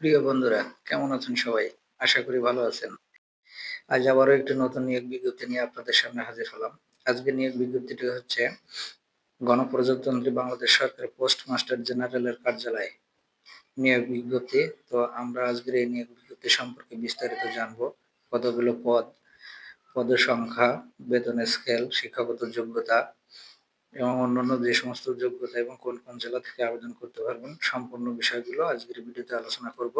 প্রিয় বন্ধুরা, কেমন আছেন সবাই? আশা করি ভালো আছেন। আজ আবারও একটি নতুন নিয়োগ বিজ্ঞপ্তি নিয়ে আপনাদের সামনে হাজির হলাম। আজকে নিয়োগ বিজ্ঞপ্তিটি হচ্ছে, গণপ্রজাতন্ত্রী বাংলাদেশ সরকারের পোস্ট মাস্টার জেনারেলের কার্যালয় নিয়োগ বিজ্ঞপ্তি। তো আমরা আজকের এই নিয়োগ বিজ্ঞপ্তি সম্পর্কে বিস্তারিত জানব। কতগুলো পদ পদ সংখ্যা, বেতন স্কেল শিক্ষাগত যোগ্যতা এবং অন্যান্য যে সমস্ত যোগ্যতা এবং কোন কোন জেলা থেকে আবেদন করতে পারবেন, সম্পূর্ণ বিষয়গুলো আজকের ভিডিওতে আলোচনা করব।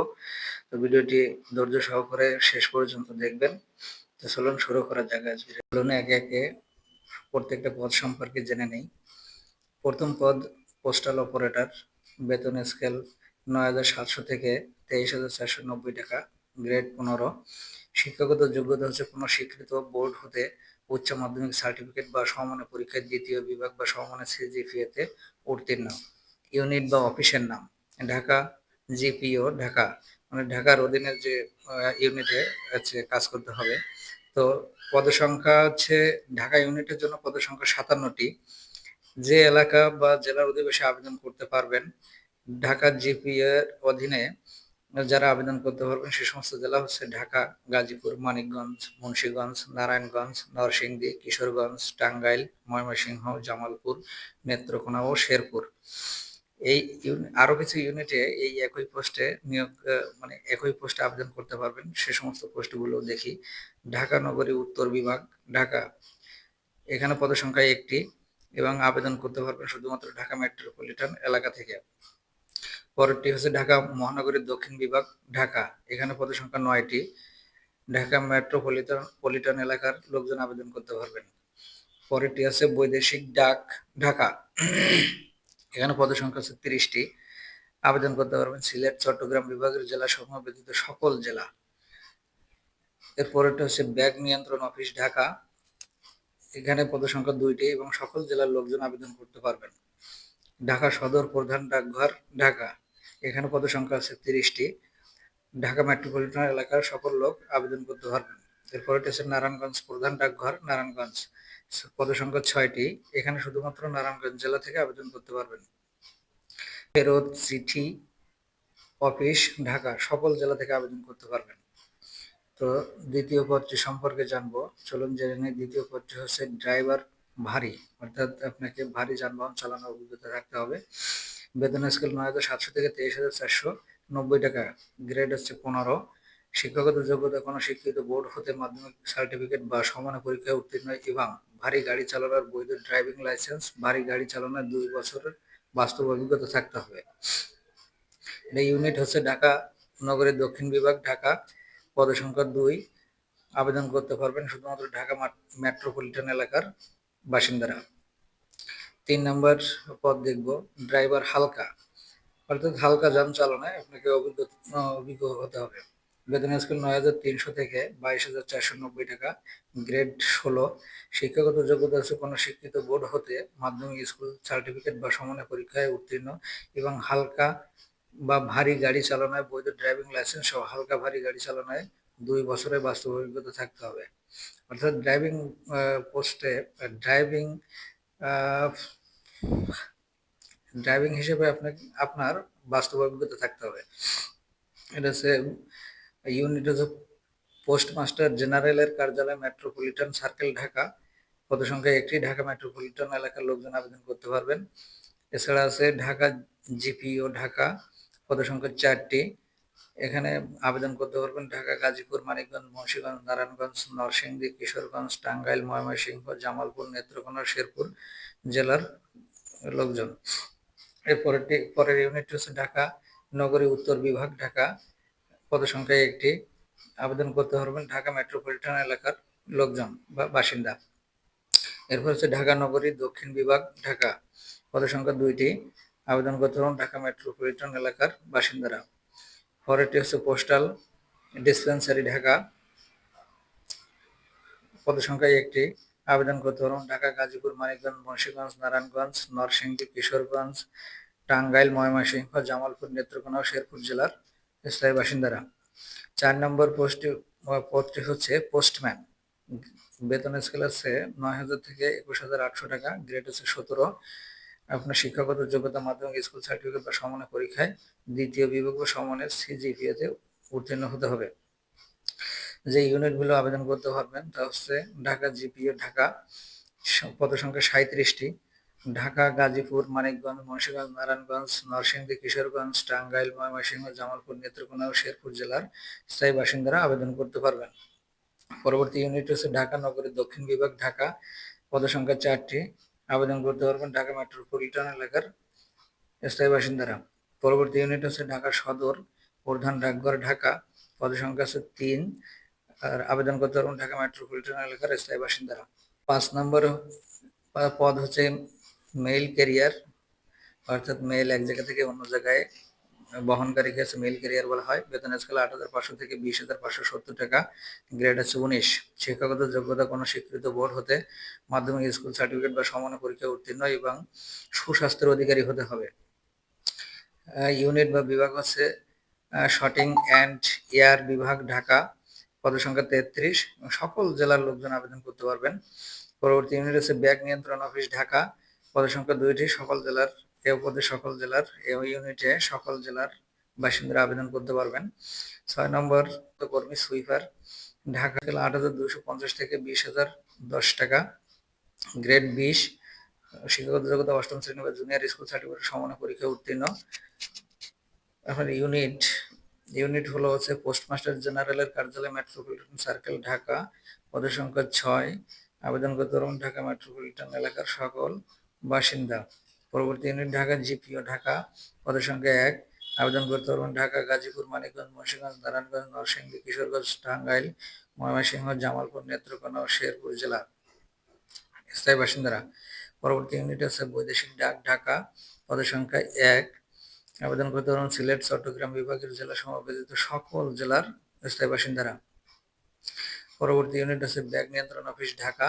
তো ভিডিওটি ধৈর্য সহকারে শেষ পর্যন্ত দেখবেন। তো চলুন শুরু করার জায়গায় আজকে। চলুন একে একে প্রত্যেকটা পদ সম্পর্কে জেনে নেই। প্রথম পদ পোস্টাল অপারেটর বেতন স্কেল নয় হাজার সাতশো থেকে তেইশ হাজার চারশো নব্বই টাকা গ্রেড পনেরো। শিক্ষাগত যোগ্যতা হচ্ছে কোনো স্বীকৃত বোর্ড হতে উচ্চ মাধ্যমিক সার্টিফিকেট বা সমমানের পরীক্ষার দ্বিতীয় বিভাগ বা সমমানের সিজিপিএতে উত্তীর্ণ। ইউনিট বা অফিসের নাম। ঢাকা জিপিও ঢাকা। মানে ঢাকার অধীনের যে ইউনিটে হচ্ছে কাজ করতে হবে। তো পদসংখ্যা হচ্ছে, ঢাকা ইউনিটের জন্য পদসংখ্যা সাতান্নটি। যে এলাকা বা জেলার অধিবেশে আবেদন করতে পারবেন, ঢাকা জিপিএর অধীনে যারা আবেদন করতে পারবেন, সে সমস্ত জেলা হচ্ছে ঢাকা, গাজীপুর, মানিকগঞ্জ, মুন্সীগঞ্জ, নারায়ণগঞ্জ, নরসিংদী, কিশোরগঞ্জ, টাঙ্গাইল, ময়মনসিংহ, জামালপুর, নেত্রকোনা ও শেরপুর। এই আরও কিছু ইউনিটে এই একই পোস্টে নিয়োগ মানে একই পোস্টে আবেদন করতে পারবেন, সে সমস্ত পোস্টগুলো দেখি। ঢাকা নগরী উত্তর বিভাগ, ঢাকা। এখানে পদসংখ্যা একটি এবং আবেদন করতে পারবেন শুধুমাত্র ঢাকা মেট্রোপলিটন এলাকা থেকে। পরেরটি হচ্ছে ঢাকা মহানগরীর দক্ষিণ বিভাগ, ঢাকা। এখানে পদসংখ্যা নয়টি। ঢাকা মেট্রোপলিটন, পলিটন এলাকার লোকজন আবেদন করতে পারবেন। পরেরটি আছে বৈদেশিক ডাক, ঢাকা। এখানে পদসংখ্যা আছে তিরিশটি। আবেদন করতে পারবেন সিলেট, চট্টগ্রাম বিভাগের জেলা সমূহ ব্যতীত সকল জেলা। এরপরেরটা হচ্ছে ব্যাগ নিয়ন্ত্রণ অফিস, ঢাকা। এখানে পদসংখ্যা দুইটি এবং সকল জেলার লোকজন আবেদন করতে পারবেন। ঢাকা সদর প্রধান ডাকঘর, ঢাকা। এখানে পদসংখ্যা আছে তিরিশটি। ঢাকা মেট্রোপলিটন এলাকার সকল লোক আবেদন করতে পারবেন এরপরে হচ্ছে নারায়ণগঞ্জ প্রধান ডাকঘর, নারায়ণগঞ্জ। পদসংখ্যা ছয়টি। এখানে শুধুমাত্র নারায়ণগঞ্জ জেলা থেকে আবেদন করতে পারবেন। ফেরত চিঠি, অফিস, ঢাকা সকল জেলা থেকে আবেদন করতে পারবেন। তো দ্বিতীয় পদটি সম্পর্কে জানব। চলুন জেনে নিই, দ্বিতীয় পদটি হচ্ছে ড্রাইভার ভারী। অর্থাৎ আপনাকে ভারী যানবাহন চালানোর অভিজ্ঞতা থাকতে হবে। বেতন স্কেল নয় হাজার সাতশো থেকে তেইশ হাজার চারশো নব্বই টাকা। গ্রেড হচ্ছে পনেরো। শিক্ষাগত যোগ্যতা কোনো শিক্ষিত বোর্ড হতে মাধ্যমিক সার্টিফিকেট বা সমানে পরীক্ষায় উত্তীর্ণ এবং ভারী গাড়ি চালানোর বৈধ ড্রাইভিং লাইসেন্স ভারী গাড়ি চালানোর দুই বছরের বাস্তব অভিজ্ঞতা থাকতে হবে। এটা ইউনিট হচ্ছে ঢাকা নগরের দক্ষিণ বিভাগ, ঢাকা। পদসংখ্যা দুই। আবেদন করতে পারবেন শুধুমাত্র ঢাকা মেট্রোপলিটন এলাকার বাসিন্দারা। তিন নম্বর পদ দেখব ড্রাইভার হালকা। অর্থাৎ হালকা যান চালনায় আপনাকে অভিজ্ঞ অভিজ্ঞ হতে হবে। বেতন স্কুল নয় হাজার তিনশো থেকে বাইশ হাজার চারশো নব্বই টাকা গ্রেড ষোলো। শিক্ষাগত যোগ্যতা হচ্ছে কোনো শিক্ষিত বোর্ড হতে মাধ্যমিক স্কুল সার্টিফিকেট বা সমানে পরীক্ষায় উত্তীর্ণ এবং হালকা বা ভারী গাড়ি চালানোয় বৈধ ড্রাইভিং লাইসেন্স সহ হালকা ভারী গাড়ি চালানোয় দুই বছরের বাস্তব অভিজ্ঞতা থাকতে হবে। অর্থাৎ ড্রাইভিং পোস্টে ড্রাইভিং ড্রাইভিং হিসেবে আপনাকে, আপনার বাস্তব অভিজ্ঞতা থাকতে হবে। এটা হচ্ছে ইউনিট হচ্ছে পোস্ট মাস্টার জেনারেলের কার্যালয় মেট্রোপলিটন সার্কেল ঢাকা। পদসংখ্যা একটি? ঢাকা মেট্রোপলিটন এলাকার লোকজন আবেদন করতে পারবেন। এছাড়া আছে ঢাকা জিপিও ঢাকা। পদসংখ্যা চারটি। এখানে আবেদন করতে পারবেন ঢাকা, গাজীপুর, মানিকগঞ্জ, মুন্সিগঞ্জ, নারায়ণগঞ্জ, নরসিংদী, কিশোরগঞ্জ, টাঙ্গাইল, ময়মনসিংহ, জামালপুর, নেত্রকোনা, শেরপুর জেলার লোকজন। এর পরেরটি, পরের ইউনিট হচ্ছে ঢাকা নগরী উত্তর বিভাগ, ঢাকা। পদসংখ্যায় একটি। আবেদন করতে পারবেন ঢাকা মেট্রোপলিটন এলাকার লোকজন বা বাসিন্দা। এরপর হচ্ছে ঢাকা নগরী দক্ষিণ বিভাগ, ঢাকা। পদসংখ্যা দুইটি। আবেদন করতে পারবেন ঢাকা মেট্রোপলিটন এলাকার বাসিন্দারা। পরেরটি হচ্ছে পোস্টাল ডিসপেন্সারি ঢাকা। পদসংখ্যায় একটি। আবেদন করতে পারবেন ঢাকা, গাজীপুর, মানিকগঞ্জ, মুন্সিগঞ্জ, নারায়ণগঞ্জ, নরসিংদী, কিশোরগঞ্জ, টাঙ্গাইল, ময়মনসিংহ, জামালপুর, নেত্রকোনা, শেরপুর জেলার স্থায়ী বাসিন্দারা। চার নম্বর পোস্টটি পদটি হচ্ছে পোস্টম্যান। বেতন স্কেল আছে নয় হাজার থেকে একুশ হাজার আটশো টাকা, গ্রেড হচ্ছে সতেরো। আপনার শিক্ষাগত যোগ্যতা মাধ্যমিক, স্কুল সার্টিফিকেট বা সমানের পরীক্ষায় দ্বিতীয় বিভাগ বা সিজিপিএতে উত্তীর্ণ হতে হবে। যে ইউনিটগুলো আবেদন করতে পারবেন, তা হচ্ছে ঢাকা জিপিএ ঢাকা পদ সংখ্যা সাঁত্রিশটি ঢাকা, গাজীপুর, মানিকগঞ্জ, মুন্সিগঞ্জ, নারায়ণগঞ্জ, নরসিংদী, কিশোরগঞ্জ, টাঙ্গাইল, ময়মনসিংহ, জামালপুর, নেত্রকোনা ও শেরপুর জেলার স্থায়ী বাসিন্দারা আবেদন করতে পারবেন। পরবর্তী ইউনিট হচ্ছে ঢাকা নগরীর দক্ষিণ বিভাগ, ঢাকা পদসংখ্যা চারটি। আবেদন করতে পারবেন ঢাকা মেট্রোপলিটন এলাকার স্থায়ী বাসিন্দারা। পরবর্তী ইউনিট হচ্ছে ঢাকা সদর, প্রধান ডাকঘর ঢাকা, পদসংখ্যা হচ্ছে তিন। আর আবেদন করতে পারবেন ঢাকা মেট্রোপলিটন এলাকার স্থায়ী বাসিন্দারা। পাঁচ নম্বর পদ হচ্ছে মেইল ক্যারিয়ার, অর্থাৎ মেইল এক জায়গা থেকে অন্য জায়গায় বহনকারীকে হচ্ছে মেইল ক্যারিয়ার বলা হয়। বেতন স্কেল আট হাজার পাঁচশো থেকে বিশ হাজার পাঁচশো সত্তর টাকা, গ্রেড হচ্ছে উনিশ। শিক্ষাগত যোগ্যতা কোনো স্বীকৃত বোর্ড হতে মাধ্যমিক, স্কুল সার্টিফিকেট বা সমান পরীক্ষা উত্তীর্ণ এবং সুস্বাস্থ্যের অধিকারী হতে হবে। ইউনিট বা বিভাগ হচ্ছে শটিং অ্যান্ড এয়ার বিভাগ ঢাকা। পদসংখ্যা তেত্রিশ সকল জেলার লোকজন আবেদন করতে পারবেন। পরবর্তী ইউনিট হচ্ছে ব্যাগ নিয়ন্ত্রণ অফিস ঢাকা, পদসংখ্যা দুইটি, সকল জেলার এ পদে সকল জেলার এ ইউনিটে সকল জেলার বাসিন্দারা আবেদন করতে পারবেন। ছয় নম্বর কর্মী সুইপার, ঢাকা জেলা আট হাজার দুশো পঞ্চাশ থেকে বিশ হাজার দশ টাকা, গ্রেড বিশ, শিক্ষাগত যোগ্যতা অষ্টম শ্রেণি বা জুনিয়র স্কুল সার্টিফিকেট সমান পরীক্ষা উত্তীর্ণ। এখন ইউনিট ইউনিট হলো হচ্ছে পোস্টমাস্টার জেনারেলের কার্যালয় মেট্রোপলিটন সার্কেল, ঢাকা। পদের সংখ্যা ছয়। আবেদন করতে পারবেন ঢাকা মেট্রোপলিটন এলাকার সকল বাসিন্দা। পরবর্তী ইউনিট ঢাকা জিপিও ঢাকা। পদের সংখ্যা এক। আবেদন করতে পারবেন ঢাকা, গাজীপুর, মানিকগঞ্জ, মুন্সিগঞ্জ, নারায়ণগঞ্জ, নরসিংদী, কিশোরগঞ্জ, টাঙ্গাইল, ময়মনসিংহ, জামালপুর, নেত্রকোনা ও শেরপুর জেলা। স্থায়ী বাসিন্দারা। পরবর্তী ইউনিট হচ্ছে বৈদেশিক ডাক, ঢাকা। পদের সংখ্যা এক। আবেদন করতে পারবেন সিলেট, চট্টগ্রাম বিভাগের জেলা সমবেত সকল জেলার স্থায়ী বাসিন্দারা। পরবর্তী ইউনিট হচ্ছে ব্যাগ নিয়ন্ত্রণ অফিস ঢাকা।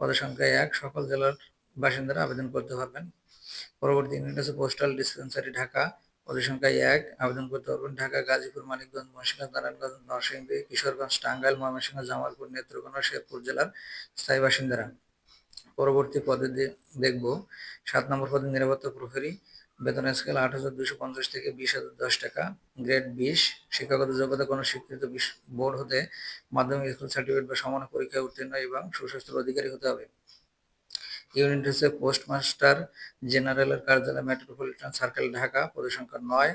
পদের সংখ্যা এক, সকল জেলার বাসিন্দারা আবেদন করতে পারবেন। পরবর্তী ইউনিট হচ্ছে পোস্টাল ডিসপেন্সারি ঢাকা। পদের সংখ্যা এক, আবেদন করতে পারবেন ঢাকা, গাজীপুর, মানিকগঞ্জ মুন্সিগঞ্জ নারায়ণগঞ্জ, নরসিংদী, কিশোরগঞ্জ, টাঙ্গাইল, ময়মনসিংহ, জামালপুর, নেত্রকোনা, শেরপুর জেলার স্থায়ী বাসিন্দারা। পরবর্তী পদে দেখব। সাত নম্বর পদে নিরাপত্তা প্রহরী। বেতন স্কেল আট হাজার দুশো পঞ্চাশ থেকে বিশ হাজার দশ টাকা গ্রেড বিশ, শিক্ষাগত যোগ্যতা কোনো স্বীকৃত বোর্ড হতে মাধ্যমিক স্কুল সার্টিফিকেট বা সমান পরীক্ষায় উত্তীর্ণ এবং সুস্বাস্থ্যের অধিকারী হতে হবে। ইউনিট হচ্ছে পোস্টমাস্টার জেনারেলের কার্যালয় মেট্রোপলিটন সার্কেল ঢাকা পরিসংখ্যা নয়।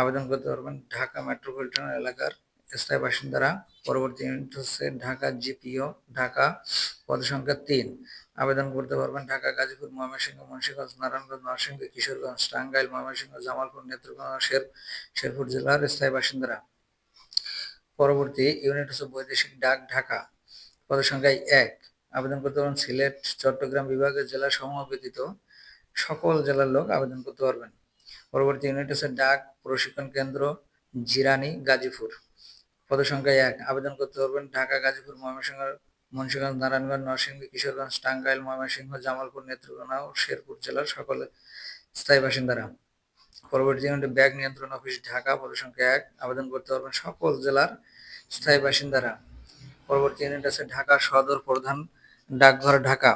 আবেদন করতে পারবেন ঢাকা মেট্রোপলিটন এলাকার স্থায়ী বাসিন্দারা। পরবর্তী ইউনিট হচ্ছে ঢাকা জিপিও ঢাকা, পদসংখ্যা তিন। আবেদন করতে পারবেন ঢাকা, গাজীপুর, ময়মনসিংহ, মুন্সিগঞ্জ, নারায়ণগঞ্জ, নরসিংদী, কিশোরগঞ্জ, টাঙ্গাইল, ময়মনসিংহ, জামালপুর, নেত্রকোনা, শের, শেরপুর জেলার স্থায়ী বাসিন্দারা। পরবর্তী ইউনিট হচ্ছে বৈদেশিক ডাক ঢাকা। পদসংখ্যায় এক। আবেদন করতে পারবেন সিলেট, চট্টগ্রাম বিভাগের জেলা সমূহ ব্যতীত সকল জেলার লোক আবেদন করতে পারবেন। পরবর্তী ইউনিট হচ্ছে ডাক প্রশিক্ষণ কেন্দ্র, জিরানি, গাজীপুর। পদসংখ্যা এক। আবেদন করতে পারবেন ঢাকা, গাজীপুর, ময়মনসিংহ মুন্সিগঞ্জ, নারায়ণগঞ্জ, নরসিংদী, কিশোরগঞ্জ, টাঙ্গাইল, ময়মনসিংহ, জামালপুর, নেত্রকোনা ও শেরপুর জেলার সকল স্থায়ী বাসিন্দারা। পরবর্তী ইউনিটে ব্যাগ নিয়ন্ত্রণ অফিস ঢাকা, পদসংখ্যা এক, আবেদন করতে পারবেন সকল জেলার স্থায়ী বাসিন্দারা। পরবর্তী ইউনিট আছে ঢাকা সদর প্রধান ডাকঘর ঢাকা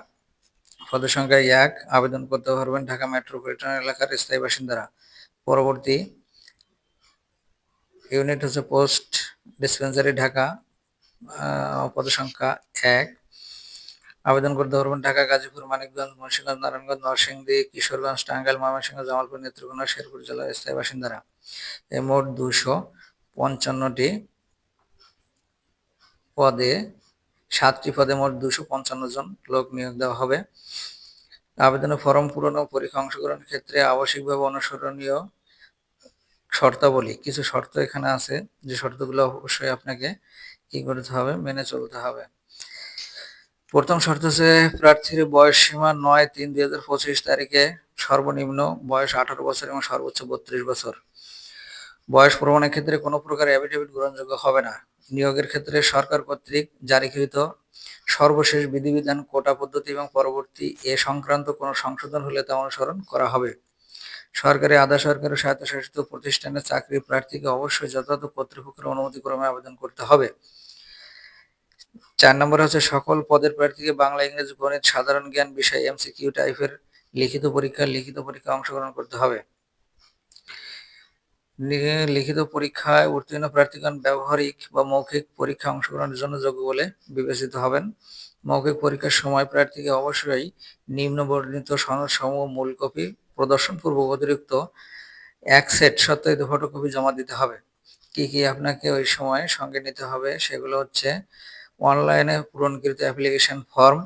পদসংখ্যা এক, আবেদন করতে পারবেন ঢাকা মেট্রোপলিটন এলাকার স্থায়ী বাসিন্দারা। পরবর্তী ইউনিট হচ্ছে পোস্ট ডিসপেন্সারি ঢাকা পদসংখ্যা এক। আবেদন করতে পারবেন ঢাকা, গাজীপুর, মানিকগঞ্জ, মুন্সিগঞ্জ, নারায়ণগঞ্জ, নরসিংদী, কিশোরগঞ্জ, টাঙ্গাইল, ময়মনসিংহ, জামালপুর, নেত্রকোনা, শেরপুর জেলার স্থায়ী বাসিন্দারা এ মোট দুশো পঞ্চান্নটি পদে, সাতটি পদে মোট দুশো পঞ্চান্ন জন লোক নিয়োগ দেওয়া হবে। আবেদনের ফর্ম পূরণ ও পরীক্ষা অংশগ্রহণের ক্ষেত্রে আবশ্যিকভাবে অনুসরণীয় শর্তাবলী, কিছু শর্ত এখানে আছে। যে শর্তগুলো অবশ্যই আপনাকে কি করতে হবে? মেনে চলতে হবে। প্রথম শর্ত হচ্ছে প্রার্থীর বয়স সীমা নয় তিন দুই হাজার পঁচিশ তারিখে সর্বনিম্ন বয়স আঠারো বছর এবং সর্বোচ্চ বত্রিশ বছর। বয়স প্রমাণের ক্ষেত্রে কোনো প্রকার অ্যাফিডেভিট গ্রহণযোগ্য হবে না। নিয়োগের ক্ষেত্রে সরকার কর্তৃক জারিকৃত সর্বশেষ বিধিবিধান, কোটা পদ্ধতি এবং পরবর্তী এ সংক্রান্ত কোনো সংশোধন হলে তা অনুসরণ করা হবে। সরকারি আধা সরকারি স্বায়ত্তশাসিত প্রতিষ্ঠানে চাকরি প্রার্থীকে অবশ্যই যথাযথ কর্তৃপক্ষের অনুমতিক্রমে আবেদন করতে হবে। চার নম্বর হচ্ছে, সকল পদের প্রার্থীকে বাংলা, ইংরেজি, গণিত, সাধারণ জ্ঞান বিষয়, এমসিকিউ টাইপের লিখিত পরীক্ষা লিখিত পরীক্ষা অংশগ্রহণ করতে হবে। লিখিত পরীক্ষায় উত্তীর্ণ প্রার্থীগণ ব্যবহারিক বা মৌখিক পরীক্ষা অংশগ্রহণের জন্য যোগ্য বলে বিবেচিত হবেন। মৌখিক পরীক্ষার সময় প্রার্থীকে অবশ্যই নিম্ন বর্ণিত সনদ সমূহ, মূল কপি প্রদর্শন পূর্ব অতিরিক্ত এক সেট সত্যায়িত ফটোকপি জমা দিতে হবে। কি কি আপনাকে ওই সময় সঙ্গে নিতে হবে সেগুলো হচ্ছে অনলাইনে পূরণকৃত অ্যাপ্লিকেশন ফর্ম,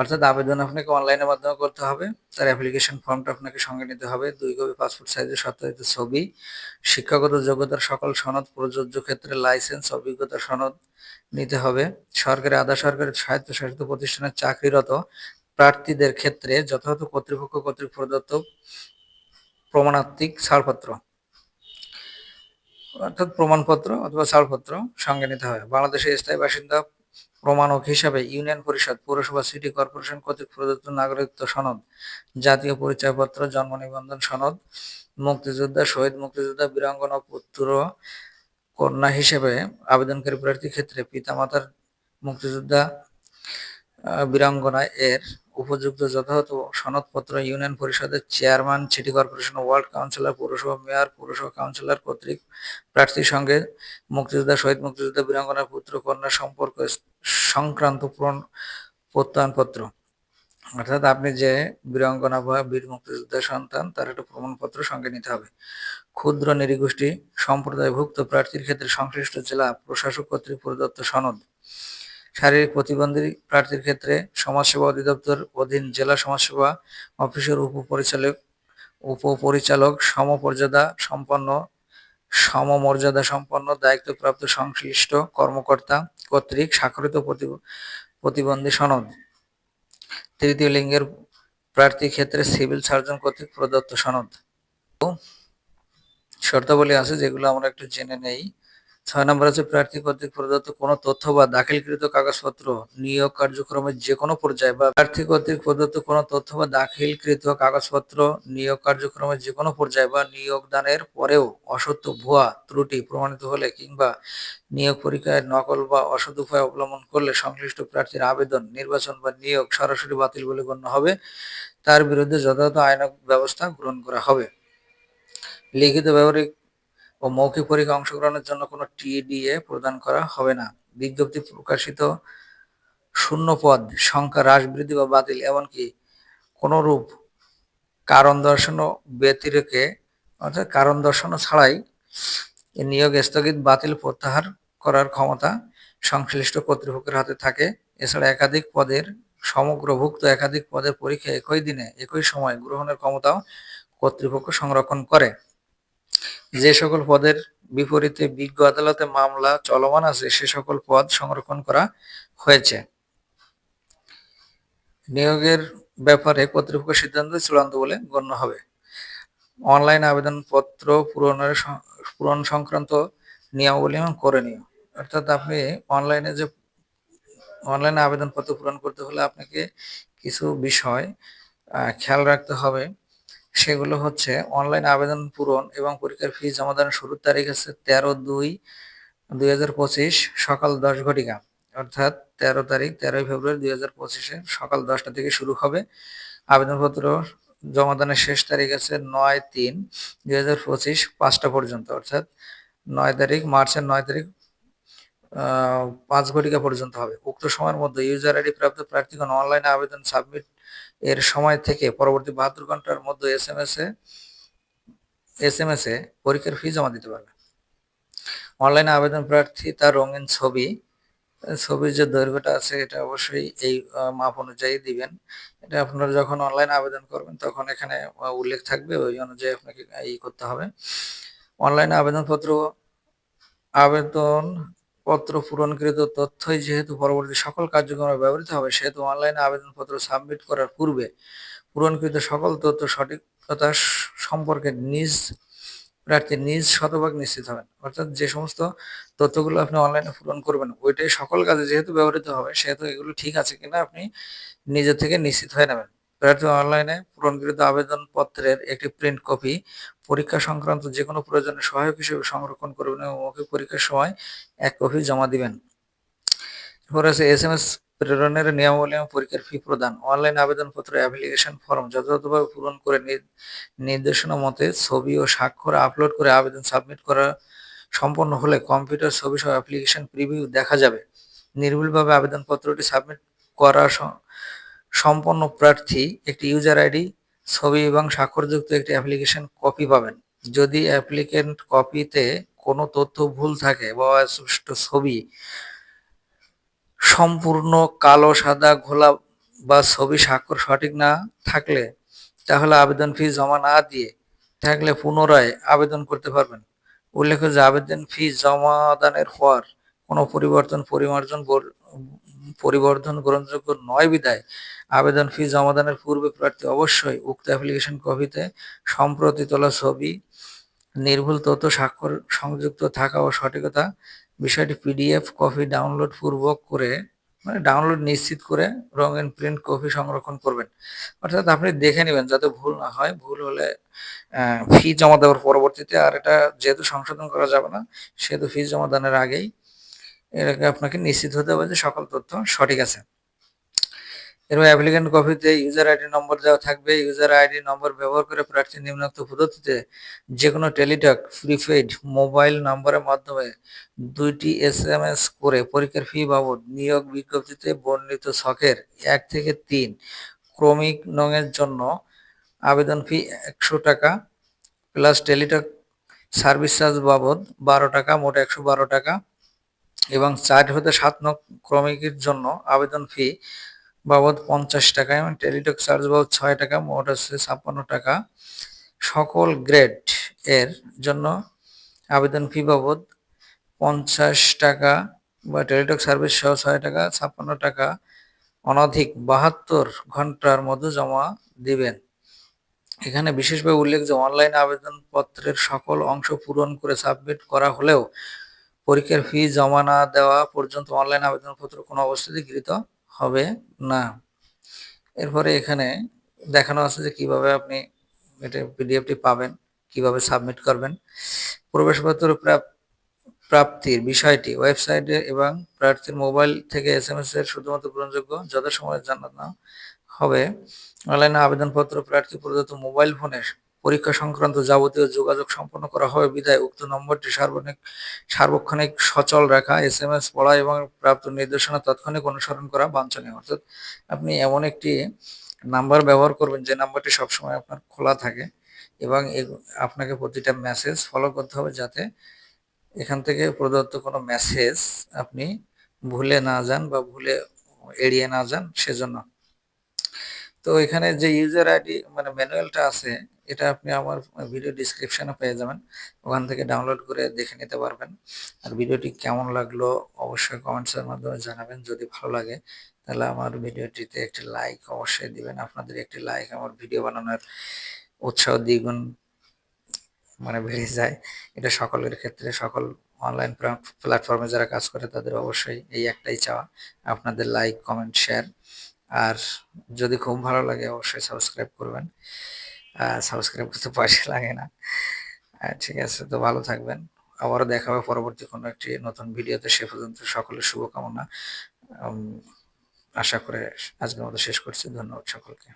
অর্থাৎ আবেদন আপনাকে অনলাইনের মাধ্যমে করতে হবে। তার অ্যাপ্লিকেশন ফর্মটা আপনাকে সঙ্গে নিতে হবে। দুই কপি, পাসপোর্ট সাইজের সত্যায়িত ছবি, শিক্ষাগত যোগ্যতার সকল সনদ, প্রযোজ্য ক্ষেত্রে লাইসেন্স, অভিজ্ঞতা সনদ নিতে হবে। সরকারি, আধা সরকারি, স্বায়ত্তশাসিত প্রতিষ্ঠানের চাকরিরত প্রার্থীদের ক্ষেত্রে যথাযথ কর্তৃপক্ষ কর্তৃক প্রদত্ত প্রমাণাত্মিক ছাড়পত্র, অর্থাৎ প্রমাণপত্র অথবা ছাড়পত্র সঙ্গে নিতে হবে। বাংলাদেশের স্থায়ী বাসিন্দা প্রমাণক হিসাবে ইউনিয়ন পরিষদ, পৌরসভা, সিটি কর্পোরেশন কর্তৃক প্রদত্ত নাগরিকত্ব সনদ, জাতীয় পরিচয়পত্র, জন্ম নিবন্ধন সনদ, মুক্তিযোদ্ধা, শহীদ মুক্তিযোদ্ধা, বীরাঙ্গনা, পুত্র, কন্যা হিসেবে আবেদনকারী প্রার্থীর ক্ষেত্রে পিতামাতার মুক্তিযোদ্ধা বীরাঙ্গনা এর উপযুক্ত যথাযথ সনদপত্র ইউনিয়ন পরিষদের chairman, city corporation, ward councillor, পৌরসভা মেয়র, পৌরসভা কাউন্সিলর কর্তৃক প্রার্থীর সঙ্গে মুক্তিযোদ্ধা, শহীদ মুক্তিযোদ্ধা বীরাঙ্গনার পুত্র, কন্যা সম্পর্ক সংক্রান্ত পূরণ প্রত্যয়নপত্র। অর্থাৎ আপনি যে বীরাঙ্গনা বা বীর মুক্তিযোদ্ধার সন্তান, তার একটা প্রমাণপত্র সঙ্গে নিতে হবে। ক্ষুদ্র নৃগোষ্ঠী সম্প্রদায়ভুক্ত প্রার্থীর ক্ষেত্রে সংশ্লিষ্ট জেলা প্রশাসক কর্তৃক প্রদত্ত সনদ শারীরিক প্রতিবন্ধী প্রার্থীর ক্ষেত্রে সমাজসেবা অধিদপ্তর অধীন জেলা সমাজসেবা অফিসের উপপরিচালক উপপরিচালক, সমমর্যাদা সম্পন্ন সমমর্যাদা সম্পন্ন, দায়িত্বপ্রাপ্ত সংশ্লিষ্ট কর্মকর্তা কর্তৃক স্বাক্ষরিত প্রতি- প্রতিবন্ধী সনদ। তৃতীয় লিঙ্গের প্রার্থীর ক্ষেত্রে সিভিল সার্জন কর্তৃক প্রদত্ত সনদ। শর্তাবলী আছে যেগুলো আমরা একটু জেনে নেই। ছয় নম্বর আছে, প্রার্থী কর্তৃক প্রদত্ত কোনো তথ্য বা দাখিলকৃত কাগজপত্র, নিয়োগ কার্যক্রমের যে কোনো পর্যায়ে বা প্রার্থী কর্তৃক প্রদত্ত কোনো তথ্য বা দাখিলকৃত কাগজপত্র, নিয়োগ কার্যক্রমের যে কোনো পর্যায়ে বা নিয়োগদানের পরেও অসত্য, ভুয়া, ত্রুটি প্রমাণিত হলে কিংবা নিয়োগ পরীক্ষায় নকল বা অসৎ উপায় অবলম্বন করলে সংশ্লিষ্ট প্রার্থীর আবেদন, নির্বাচন বা নিয়োগ সরাসরি বাতিল বলে গণ্য হবে। তার বিরুদ্ধে যথাযথ আইনক ব্যবস্থা গ্রহণ করা হবে। লিখিত ব্যবহারিক ও মৌখিক পরীক্ষা অংশগ্রহণের জন্য কোনো টিডিএ প্রদান করা হবে না। বিজ্ঞপ্তি প্রকাশিত শূন্য পদ, সংখ্যা হ্রাস, বৃদ্ধি বা বাতিল, এমনকি কোনরূপ কারণ দর্শানো ব্যতিরেকে, অর্থাৎ কারণ দর্শন ছাড়াই নিয়োগ স্থগিত, বাতিল প্রত্যাহার করার ক্ষমতা সংশ্লিষ্ট কর্তৃপক্ষের হাতে থাকে। এছাড়া একাধিক পদের, সমগ্রভুক্ত একাধিক পদের পরীক্ষা একই দিনে, একই সময় গ্রহণের ক্ষমতাও কর্তৃপক্ষ সংরক্ষণ করে। যে সকল পদের বিপরীতে বিজ্ঞ আদালতে মামলা চলমান আছে, সে সকল পদ সংরক্ষণ করা হয়েছে। নিয়োগের ব্যাপারে কর্তৃপক্ষ সিদ্ধান্ত চূড়ান্ত বলে গণ্য হবে। অনলাইন আবেদনপত্র পূরণের পূরণ সংক্রান্ত নিয়মাবলী এবং করণীয়। অর্থাৎ আপনি অনলাইনে যে, অনলাইনে আবেদনপত্র পূরণ করতে হলে আপনাকে কিছু বিষয় খেয়াল রাখতে হবে। সেগুলো হচ্ছে অনলাইন আবেদন পূরণ এবং পরীক্ষার ফি জমা দেওয়ার শুরুর তারিখ আছে তেরো দুই দুই সকাল দশ ঘটিকা। অর্থাৎ তেরো তারিখ, তেরোই ফেব্রুয়ারি দুই হাজার পঁচিশে সকাল দশটা থেকে শুরু হবে। আবেদনপত্র জমাদানের শেষ তারিখ আছে নয় তিন দুই হাজার পঁচিশ পাঁচটা পর্যন্ত। অর্থাৎ নয় তারিখ, মার্চের নয় তারিখ পাঁচ ঘটিকা পর্যন্ত হবে। উক্ত সময়ের মধ্যে ইউজার আইডি প্রাপ্ত প্রার্থীগণ অনলাইনে আবেদন সাবমিট এর সময় থেকে পরবর্তী বাহাত্তর ঘণ্টার মধ্যে S M S A S M S A পরীক্ষার ফি জমা দিতে পারবে। অনলাইনে আবেদন প্রার্থী তার রঙিন ছবি ছবির যে দৈর্ঘ্যটা আছে এটা অবশ্যই এই মাপ অনুযায়ী দিবেন। এটা আপনারা যখন অনলাইন আবেদন করবেন তখন এখানে উল্লেখ থাকবে, ওই অনুযায়ী আপনাকে এই করতে হবে। অনলাইনে আবেদনপত্র, আবেদন পত্র পূরণকৃত তথ্যই যেহেতু পরবর্তী সকল কার্যক্রমে ব্যবহৃত হবে, সেহেতু অনলাইনে আবেদনপত্র সাবমিট করার পূর্বে পূরণকৃত সকল তথ্য সঠিকতা সম্পর্কে নিজ প্রার্থী নিজ শতভাগ নিশ্চিত হবেন অর্থাৎ যে সমস্ত তথ্যগুলো আপনি অনলাইনে পূরণ করবেন, ওইটাই সকল কাজে যেহেতু ব্যবহৃত হবে, সেহেতু এগুলো ঠিক আছে কিনা আপনি নিজে থেকে নিশ্চিত হয়ে নেবেন। প্রার্থী অনলাইনে পূরণকৃত আবেদনপত্রের একটি প্রিন্ট কপি পরীক্ষা সংক্রান্ত যে কোনো প্রয়োজনে সহায়ক হিসেবে সংরক্ষণ করবেন এবং মৌখিক পরীক্ষার সময় এক কপি জমা দিবেন। এরপর আছে এস এম এস প্রেরণের নিয়মাবলী এবং পরীক্ষার ফি প্রদান। অনলাইন আবেদনপত্র, অ্যাপ্লিকেশন ফর্ম যথাযথভাবে পূরণ করে নির্দেশনা মতে ছবি ও স্বাক্ষর আপলোড করে আবেদন সাবমিট করা সম্পন্ন হলে কম্পিউটার ছবি সহ অ্যাপ্লিকেশন প্রিভিউ দেখা যাবে। নির্ভুলভাবে আবেদনপত্রটি সাবমিট করা সম্পন্ন প্রার্থী একটি ইউজার আইডি ছবি এবং স্বাক্ষরযুক্ত একটি অ্যাপ্লিকেশন কপি পাবেন। যদি অ্যাপ্লিকেন্ট কপিতে কোনো তথ্য ভুল থাকে বা অস্পষ্ট ছবি, সম্পূর্ণ কালো, সাদা ঘোলা বা ছবি স্বাক্ষর সঠিক না থাকলে তাহলে আবেদন ফি জমা না দিয়ে থাকলে পুনরায় আবেদন করতে পারবেন। উল্লেখ্য যে আবেদন ফি জমাদানের পর কোনো পরিবর্তন, পরিমার্জন বর- পরিবর্ধন গ্রহণযোগ্য নয় বিধায় আবেদন ফি জমাদানের পূর্বে প্রার্থী অবশ্যই উক্ত অ্যাপ্লিকেশন কপিতে সম্প্রতি তোলা ছবি, নির্ভুল তথ্য, স্বাক্ষর, সংযুক্ত থাকা ও সঠিকতা বিষয়টি পিডিএফ কপি ডাউনলোড পূর্বক করে মানে ডাউনলোড নিশ্চিত করে রঙিন প্রিন্ট কপি সংরক্ষণ করবেন। অর্থাৎ আপনি দেখে নেবেন যাতে ভুল না হয়। ভুল হলে ফি জমা দেওয়ার পরবর্তীতে আর এটা যেহেতু সংশোধন করা যাবে না, সেহেতু ফি জমা দানের আগেই এটাকে আপনাকে নিশ্চিত হতে হবে যে সকল তথ্য সঠিক আছে। এরপর অ্যাপ্লিকেন্ট কপিতে ইউজার আইডি নম্বর দেওয়া থাকবে। ইউজার আইডি নম্বর ব্যবহার করে প্রার্থী নিম্নোক্ত পদ্ধতিতে যে কোনো টেলিটক, প্রিপেইড মোবাইল নম্বরের মাধ্যমে দুইটি এস এম এস করে পরীক্ষার ফি বাবদ নিয়োগ বিজ্ঞপ্তিতে বর্ণিত ছকের এক থেকে তিন ক্রমিক নংয়ের জন্য আবেদন ফি একশো টাকা প্লাস টেলিটক সার্ভিস চার্জ বাবদ বারো টাকা, মোট একশো বারো টাকা এবং চার হতে সাত নং ক্রমিকের জন্য আবেদন ফি বাবদ পঞ্চাশ টাকা এবং টেলিটক চার্জ বাবদ ছয় টাকা, মোট হচ্ছে ছাপ্পান্ন টাকা। সকল গ্রেড এর জন্য আবেদন ফি বাবদ পঞ্চাশ টাকা বা টেলিটক সার্ভিস সহ ছয় টাকা, ছাপ্পান্ন টাকা। অনধিক বাহাত্তর ঘণ্টার মধ্যে জমা দিবেন। এখানে বিশেষভাবে উল্লেখ যে অনলাইন আবেদনপত্রের সকল অংশ পূরণ করে সাবমিট করা হলেও পরীক্ষার ফি জমা না দেওয়া পর্যন্ত অনলাইন আবেদনপত্র কোনো অবস্থাতেই গৃহীত হবে? না। এরপরে এখানে দেখানো আছে যে কীভাবে আপনি এটা পিডিএফটি পাবেন, কীভাবে সাবমিট করবেন। প্রবেশপত্র প্রাপ- প্রাপ্তির বিষয়টি ওয়েবসাইটে এবং প্রার্থীর মোবাইল থেকে এস এম এস এর শুধুমাত্র গ্রহণযোগ্য যথাসময়ে জানানো হবে। অনলাইনে আবেদনপত্র প্রার্থী প্রদত্ত মোবাইল ফোনে পরীক্ষা সংক্রান্ত যাবতীয় যোগাযোগ সম্পন্ন করা হবে। বিধায় উক্ত নম্বরটি সার্বক্ষণিক সার্বক্ষণিক সচল রাখা এস এম এস পড়া এবং প্রাপ্ত নির্দেশনা তাৎক্ষণিক অনুসরণ করা বাঞ্ছনীয়। অর্থাৎ আপনি এমন একটি নাম্বার ব্যবহার করবেন, যে নাম্বারটি সবসময় আপনার খোলা থাকে এবং আপনাকে প্রতিটা মেসেজ ফলো করতে হবে, যাতে এখান থেকে প্রদত্ত কোনো মেসেজ আপনি ভুলে না যান বা ভুলে এড়িয়ে না যান সেজন্য। তো এখানে যে ইউজার আইডি মানে ম্যানুয়ালটা আছে এটা আপনি আমার ভিডিও ডিসক্রিপশনে পেয়ে যাবেন। ওখান থেকে ডাউনলোড করে দেখে নিতে পারবেন। আর ভিডিওটি কেমন লাগল অবশ্যই কমেন্টসের মাধ্যমে জানাবেন। যদি ভালো লাগে, তাহলে আমার ভিডিওটিতে একটি লাইক অবশ্যই দিবেন। আপনাদের একটি লাইক আমার ভিডিও বানানোর উৎসাহ দ্বিগুণ মানে বেড়ে যায়। এটা সকলের ক্ষেত্রে, সকল অনলাইন প্ল্যাটফর্মে যারা কাজ করে, তাদের অবশ্যই এই একটাই চাওয়া, আপনাদের লাইক কমেন্ট শেয়ার আর যদি খুব ভালো লাগে, অবশ্যই সাবস্ক্রাইব করবেন। সাবস্ক্রাইব করতে পয়সা লাগে না। ঠিক আছে, তো ভালো থাকবেন। আবারও দেখা হবে পরবর্তী কোনো একটি নতুন ভিডিওতে। সে পর্যন্ত সকলের শুভকামনা। আশা করে আজকের মতো শেষ করছি। ধন্যবাদ সকলকে।